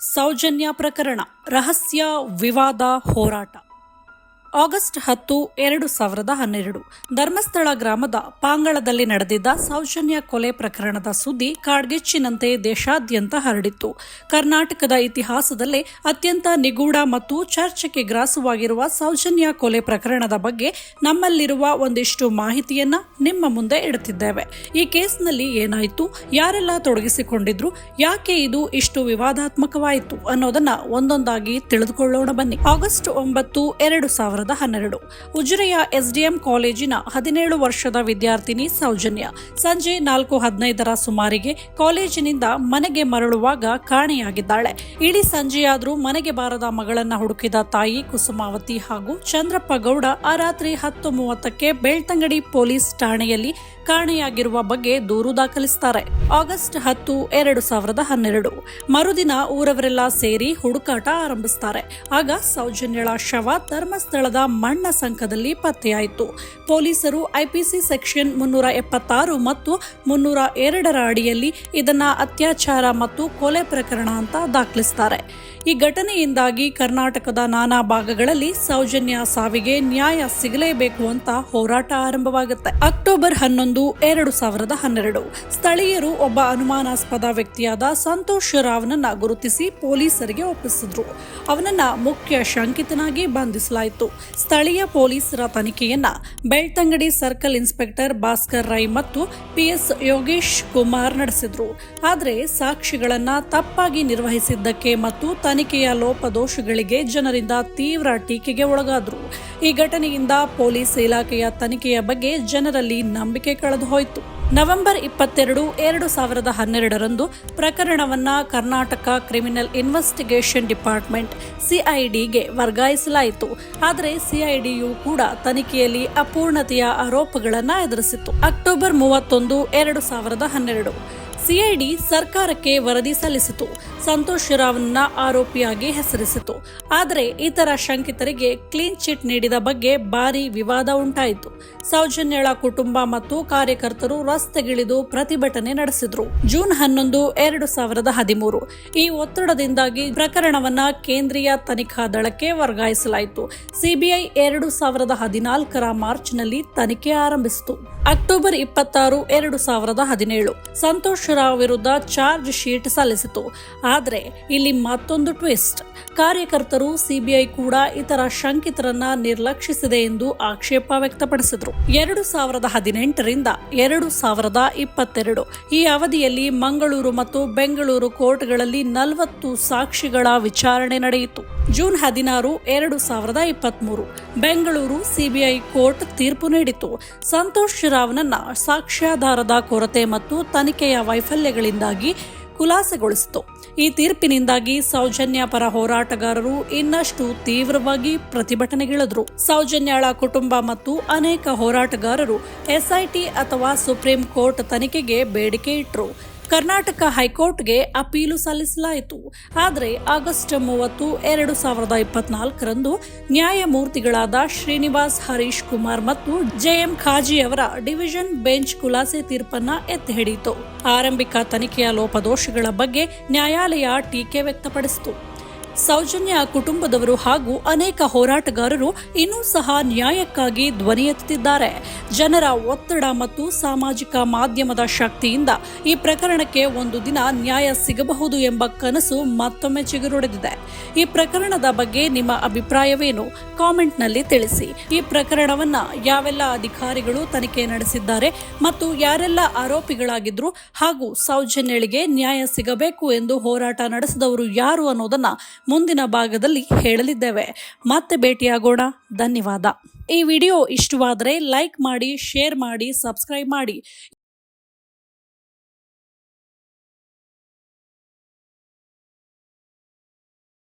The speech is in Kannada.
ಸೌಜನ್ಯ ಪ್ರಕರಣ ರಹಸ್ಯ ವಿವಾದ ಹೋರಾಟ. ಆಗಸ್ಟ್ ಹತ್ತು, ಎರಡು ಸಾವಿರದ ಹನ್ನೆರಡು. ಧರ್ಮಸ್ಥಳ ಗ್ರಾಮದ ಪಾಂಗಳದಲ್ಲಿ ನಡೆದಿದ್ದ ಸೌಜನ್ಯ ಕೊಲೆ ಪ್ರಕರಣದ ಸುದ್ದಿ ಕಾಡ್ಗಿಚ್ಚಿನಂತೆ ದೇಶಾದ್ಯಂತ ಹರಡಿತ್ತು. ಕರ್ನಾಟಕದ ಇತಿಹಾಸದಲ್ಲೇ ಅತ್ಯಂತ ನಿಗೂಢ ಮತ್ತು ಚರ್ಚೆಗೆ ಗ್ರಾಸವಾಗಿರುವ ಸೌಜನ್ಯ ಕೊಲೆ ಪ್ರಕರಣದ ಬಗ್ಗೆ ನಮ್ಮಲ್ಲಿರುವ ಒಂದಿಷ್ಟು ಮಾಹಿತಿಯನ್ನ ನಿಮ್ಮ ಮುಂದೆ ಇಡುತ್ತಿದ್ದೇವೆ ಈ ಕೇಸ್ನಲ್ಲಿ ಏನಾಯಿತು, ಯಾರೆಲ್ಲ ತೊಡಗಿಸಿಕೊಂಡಿದ್ರು, ಯಾಕೆ ಇದು ಇಷ್ಟು ವಿವಾದಾತ್ಮಕವಾಯಿತು ಅನ್ನೋದನ್ನ ಒಂದೊಂದಾಗಿ ತಿಳಿದುಕೊಳ್ಳೋಣ ಬನ್ನಿ. ಆಗಸ್ಟ್ ಒಂಬತ್ತು, ಎರಡು ಸಾವಿರದ ಹನ್ನೆರಡು. ಉಜಿರೆಯ ಎಸ್ಡಿಎಂ ಕಾಲೇಜಿನ ಹದಿನೇಳು ವರ್ಷದ ವಿದ್ಯಾರ್ಥಿನಿ ಸೌಜನ್ಯ. ಸಂಜೆ ನಾಲ್ಕು ಹದಿನೈದರ ಸುಮಾರಿಗೆ ಕಾಲೇಜಿನಿಂದ ಮನೆಗೆ ಮರಳುವಾಗ ಕಾಣೆಯಾಗಿದ್ದಾಳೆ. ಇಡೀ ಸಂಜೆಯಾದರೂ ಮನೆಗೆ ಬಾರದ ಮಗಳನ್ನ ಹುಡುಕಿದ ತಾಯಿ ಕುಸುಮಾವತಿ ಹಾಗೂ ಚಂದ್ರಪ್ಪ ಗೌಡ ಆ ರಾತ್ರಿ ಹತ್ತು ಮೂವತ್ತಕ್ಕೆ ಬೆಳ್ತಂಗಡಿ ಪೊಲೀಸ್ ಠಾಣೆಯಲ್ಲಿ ಕಾಣೆಯಾಗಿರುವ ಬಗ್ಗೆ ದೂರು ದಾಖಲಿಸುತ್ತಾರೆ ಆಗಸ್ಟ್ ಹತ್ತು, ಎರಡು ಸಾವಿರದ ಹನ್ನೆರಡು. ಮರುದಿನ ಊರವರೆಲ್ಲ ಸೇರಿ ಹುಡುಕಾಟ ಆರಂಭಿಸುತ್ತಾರೆ ಆಗ ಸೌಜನ್ಯಳ ಶವ ಧರ್ಮಸ್ಥಳದ ಮಣ್ಣ ಸಂಕದಲ್ಲಿ ಪತ್ತೆಯಾಯಿತು. ಪೊಲೀಸರು ಐಪಿಸಿ ಸೆಕ್ಷನ್ ಮುನ್ನೂರ ಎಪ್ಪತ್ತಾರು ಮತ್ತು ಮುನ್ನೂರ ಎರಡರ ಅಡಿಯಲ್ಲಿ ಇದನ್ನ ಅತ್ಯಾಚಾರ ಮತ್ತು ಕೊಲೆ ಪ್ರಕರಣ ಅಂತ ದಾಖಲಿಸುತ್ತಾರೆ ಈ ಘಟನೆಯಿಂದಾಗಿ ಕರ್ನಾಟಕದ ನಾನಾ ಭಾಗಗಳಲ್ಲಿ ಸೌಜನ್ಯ ಸಾವಿಗೆ ನ್ಯಾಯ ಸಿಗಲೇಬೇಕು ಅಂತ ಹೋರಾಟ ಆರಂಭವಾಗುತ್ತೆ. ಅಕ್ಟೋಬರ್ ಹನ್ನೊಂದು, ಎರಡು ಸಾವಿರದ ಹನ್ನೆರಡು. ಸ್ಥಳೀಯರು ಒಬ್ಬ ಅನುಮಾನಾಸ್ಪದ ವ್ಯಕ್ತಿಯಾದ ಸಂತೋಷ್ ರಾವ್ನನ್ನ ಗುರುತಿಸಿ ಪೊಲೀಸರಿಗೆ ಒಪ್ಪಿಸಿದ್ರು. ಅವನನ್ನ ಮುಖ್ಯ ಶಂಕಿತನಾಗಿ ಬಂಧಿಸಲಾಯಿತು. ಸ್ಥಳೀಯ ಪೊಲೀಸರ ತನಿಖೆಯನ್ನ ಬೆಳ್ತಂಗಡಿ ಸರ್ಕಲ್ ಇನ್ಸ್ಪೆಕ್ಟರ್ ಭಾಸ್ಕರ್ ರೈ ಮತ್ತು ಪಿಎಸ್ ಯೋಗೇಶ್ ಕುಮಾರ್ ನಡೆಸಿದ್ರು. ಆದರೆ ಸಾಕ್ಷಿಗಳನ್ನ ತಪ್ಪಾಗಿ ನಿರ್ವಹಿಸಿದ್ದಕ್ಕೆ ಮತ್ತು ತನಿಖೆಯ ಲೋಪದೋಷಗಳಿಗೆ ಜನರಿಂದ ತೀವ್ರ ಟೀಕೆಗೆ ಒಳಗಾದ್ರು. ಈ ಘಟನೆಯಿಂದ ಪೊಲೀಸ್ ಇಲಾಖೆಯ ತನಿಖೆಯ ಬಗ್ಗೆ ಜನರಲ್ಲಿ ನಂಬಿಕೆ ಕಳೆದು ಹೋಯಿತು. ನವೆಂಬರ್ ಇಪ್ಪತ್ತೆರಡು, ಎರಡು ಸಾವಿರದ ಹನ್ನೆರಡರಂದು ಪ್ರಕರಣವನ್ನ ಕರ್ನಾಟಕ ಕ್ರಿಮಿನಲ್ ಇನ್ವೆಸ್ಟಿಗೇಷನ್ ಡಿಪಾರ್ಟ್ಮೆಂಟ್ ಸಿಐಡಿಗೆ ವರ್ಗಾಯಿಸಲಾಯಿತು. ಆದರೆ ಸಿಐಡಿಯು ಕೂಡ ತನಿಖೆಯಲ್ಲಿ ಅಪೂರ್ಣತೆಯ ಆರೋಪಗಳನ್ನು ಎದುರಿಸಿತು ಅಕ್ಟೋಬರ್ ಮೂವತ್ತೊಂದು, ಎರಡು ಸಾವಿರದ ಹನ್ನೆರಡು. ಸಿಐಡಿ ಸರ್ಕಾರಕ್ಕೆ ವರದಿ ಸಲ್ಲಿಸಿತು. ಸಂತೋಷ್ ರಾವ್ನ ಆರೋಪಿಯಾಗಿ ಹೆಸರಿಸಿತು. ಆದರೆ ಇತರ ಶಂಕಿತರಿಗೆ ಕ್ಲೀನ್ ಚಿಟ್ ನೀಡಿದ ಬಗ್ಗೆ ಭಾರಿ ವಿವಾದ ಉಂಟಾಯಿತು. ಸೌಜನ್ಯಳ ಕುಟುಂಬ ಮತ್ತು ಕಾರ್ಯಕರ್ತರು ರಸ್ತೆಗಿಳಿದು ಪ್ರತಿಭಟನೆ ನಡೆಸಿದ್ರು. ಜೂನ್ ಹನ್ನೊಂದು, ಎರಡು ಸಾವಿರದ ಹದಿಮೂರು. ಈ ಒತ್ತಡದಿಂದಾಗಿ ಪ್ರಕರಣವನ್ನ ಕೇಂದ್ರೀಯ ತನಿಖಾ ದಳಕ್ಕೆ ವರ್ಗಾಯಿಸಲಾಯಿತು. ಸಿಬಿಐ ಎರಡು ಸಾವಿರದ ಹದಿನಾಲ್ಕರ ಮಾರ್ಚ್ನಲ್ಲಿ ತನಿಖೆ ಆರಂಭಿಸಿತು. ಅಕ್ಟೋಬರ್ ಇಪ್ಪತ್ತಾರು, ಎರಡು ಸಾವಿರದ ಹದಿನೇಳು. ಸಂತೋಷ್ ರಾವ್ ವಿರುದ್ಧ ಚಾರ್ಜ್ ಶೀಟ್ ಸಲ್ಲಿಸಿತು. ಆದರೆ ಇಲ್ಲಿ ಮತ್ತೊಂದು ಟ್ವಿಸ್ಟ್. ಕಾರ್ಯಕರ್ತರು ಸಿಬಿಐ ಕೂಡ ಇತರ ಶಂಕಿತರನ್ನ ನಿರ್ಲಕ್ಷಿಸಿದೆ ಎಂದು ಆಕ್ಷೇಪ ವ್ಯಕ್ತಪಡಿಸಿದರು. ಎರಡು ಸಾವಿರದ ಹದಿನೆಂಟರಿಂದ ಎರಡು ಸಾವಿರದ ಇಪ್ಪತ್ತೆರಡು ಈ ಅವಧಿಯಲ್ಲಿ ಮಂಗಳೂರು ಮತ್ತು ಬೆಂಗಳೂರು ಕೋರ್ಟ್ಗಳಲ್ಲಿ ನಲವತ್ತು ಸಾಕ್ಷಿಗಳ ವಿಚಾರಣೆ ನಡೆಯಿತು. ಜೂನ್ ಹದಿನಾರು, ಎರಡು ಸಾವಿರದ ಇಪ್ಪತ್ತ್ಮೂರು ಬೆಂಗಳೂರು ಸಿಬಿಐ ಕೋರ್ಟ್ ತೀರ್ಪು ನೀಡಿತು ಸಂತೋಷ್ ರಾವ್ನನ್ನ ಸಾಕ್ಷ್ಯಾಧಾರದ ಕೊರತೆ ಮತ್ತು ತನಿಖೆಯ ವೈಫಲ್ಯಗಳಿಂದಾಗಿ ಖುಲಾಸೆಗೊಳಿಸಿತು ಈ ತೀರ್ಪಿನಿಂದಾಗಿ ಸೌಜನ್ಯ ಪರ ಹೋರಾಟಗಾರರು ಇನ್ನಷ್ಟು ತೀವ್ರವಾಗಿ ಪ್ರತಿಭಟನೆಗಿಳಿದ್ರು. ಸೌಜನ್ಯಳ ಕುಟುಂಬ ಮತ್ತು ಅನೇಕ ಹೋರಾಟಗಾರರು ಎಸ್ಐಟಿ ಅಥವಾ ಸುಪ್ರೀಂ ಕೋರ್ಟ್ ತನಿಖೆಗೆ ಬೇಡಿಕೆ ಇಟ್ಟರು ಕರ್ನಾಟಕ ಹೈಕೋರ್ಟ್ಗೆ ಅಪೀಲು ಸಲ್ಲಿಸಲಾಯಿತು. ಆದರೆ ಆಗಸ್ಟ್ ಮೂವತ್ತು, ಎರಡು ಸಾವಿರದ ಇಪ್ಪತ್ನಾಲ್ಕರಂದು ನ್ಯಾಯಮೂರ್ತಿಗಳಾದ ಶ್ರೀನಿವಾಸ್ ಹರೀಶ್ ಕುಮಾರ್ ಮತ್ತು ಜೆಎಂ ಖಾಜಿ ಅವರ ಡಿವಿಷನ್ ಬೆಂಚ್ ಖುಲಾಸೆ ತೀರ್ಪನ್ನ ಎತ್ತಿ ಹಿಡಿಯಿತು ಆರಂಭಿಕ ತನಿಖೆಯ ಲೋಪದೋಷಗಳ ಬಗ್ಗೆ ನ್ಯಾಯಾಲಯ ಟೀಕೆ ವ್ಯಕ್ತಪಡಿಸಿತು. ಸೌಜನ್ಯ ಕುಟುಂಬದವರು ಹಾಗೂ ಅನೇಕ ಹೋರಾಟಗಾರರು ಇನ್ನೂ ಸಹ ನ್ಯಾಯಕ್ಕಾಗಿ ಧ್ವನಿ ಎತ್ತುತ್ತಿದ್ದಾರೆ. ಜನರ ಒತ್ತಡ ಮತ್ತು ಸಾಮಾಜಿಕ ಮಾಧ್ಯಮದ ಶಕ್ತಿಯಿಂದ ಈ ಪ್ರಕರಣಕ್ಕೆ ಒಂದು ದಿನ ನ್ಯಾಯ ಸಿಗಬಹುದು ಎಂಬ ಕನಸು ಮತ್ತೊಮ್ಮೆ ಚಿಗುರೊಡೆದಿದೆ. ಈ ಪ್ರಕರಣದ ಬಗ್ಗೆ ನಿಮ್ಮ ಅಭಿಪ್ರಾಯವೇನು? ಕಾಮೆಂಟ್ನಲ್ಲಿ ತಿಳಿಸಿ. ಈ ಪ್ರಕರಣವನ್ನ ಯಾವೆಲ್ಲ ಅಧಿಕಾರಿಗಳು ತನಿಖೆ ನಡೆಸಿದ್ದಾರೆ ಮತ್ತು ಯಾರೆಲ್ಲ ಆರೋಪಿಗಳಾಗಿದ್ರು ಹಾಗೂ ಸೌಜನ್ಯಳಿಗೆ ನ್ಯಾಯ ಸಿಗಬೇಕು ಎಂದು ಹೋರಾಟ ನಡೆಸಿದವರು ಯಾರು ಅನ್ನೋದನ್ನ ಮುಂದಿನ ಭಾಗದಲ್ಲಿ ಹೇಳಲಿದ್ದೇವೆ. ಮತ್ತೆ ಭೇಟಿಯಾಗೋಣ. ಧನ್ಯವಾದ. ಈ ವಿಡಿಯೋ ಇಷ್ಟವಾದರೆ ಲೈಕ್ ಮಾಡಿ, ಶೇರ್ ಮಾಡಿ, ಸಬ್ಸ್ಕ್ರೈಬ್ ಮಾಡಿ.